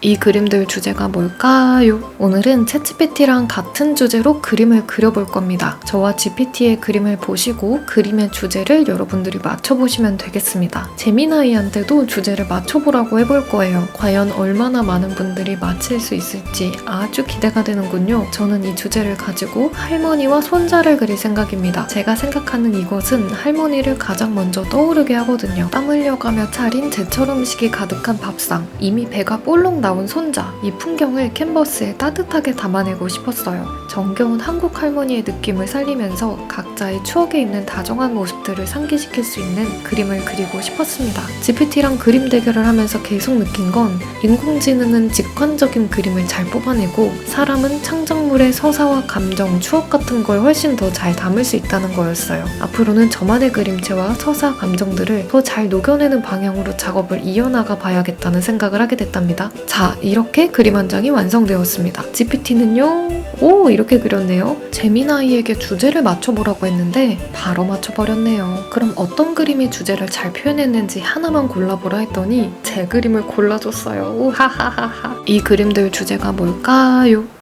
이 그림들 주제가 뭘까요? 오늘은 챗GPT랑 같은 주제로 그림을 그려볼 겁니다. 저와 GPT의 그림을 보시고 그림의 주제를 여러분들이 맞춰보시면 되겠습니다. 재미나이한테도 주제를 맞춰보라고 해볼 거예요. 과연 얼마나 많은 분들이 맞힐 수 있을지 아주 기대가 되는군요. 저는 이 주제를 가지고 할머니와 손자를 그릴 생각입니다. 제가 생각하는 이것은 할머니를 가장 먼저 떠오르게 하거든요. 땀 흘려가며 차린 제철 음식이 가득한 밥상, 이미 배가 볼록 나온 손자, 이 풍경을 캔버스에 따뜻하게 담아내고 싶었어요. 정겨운 한국 할머니의 느낌을 살리면서 각자의 추억에 있는 다정한 모습들을 상기시킬 수 있는 그림을 그리고 싶었습니다. GPT랑 그림 대결을 하면서 계속 느낀 건 인공지능은 직관적인 그림을 잘 뽑아내고 사람은 창작물의 서사와 감정, 추억 같은 걸 훨씬 더 잘 담을 수 있다는 거였어요. 앞으로는 저만의 그림체와 서사, 감정들을 더 잘 녹여내는 방향으로 작업을 이어나가 봐야겠다는 생각을 하게 됐답니다. 자, 이렇게 그림 한 장이 완성되었습니다. GPT는요, 오, 이렇게 그렸네요. 재미나이에게 주제를 맞춰보라고 했는데, 바로 맞춰버렸네요. 그럼 어떤 그림이 주제를 잘 표현했는지 하나만 골라보라 했더니, 제 그림을 골라줬어요. 우하하하하. 이 그림들 주제가 뭘까요?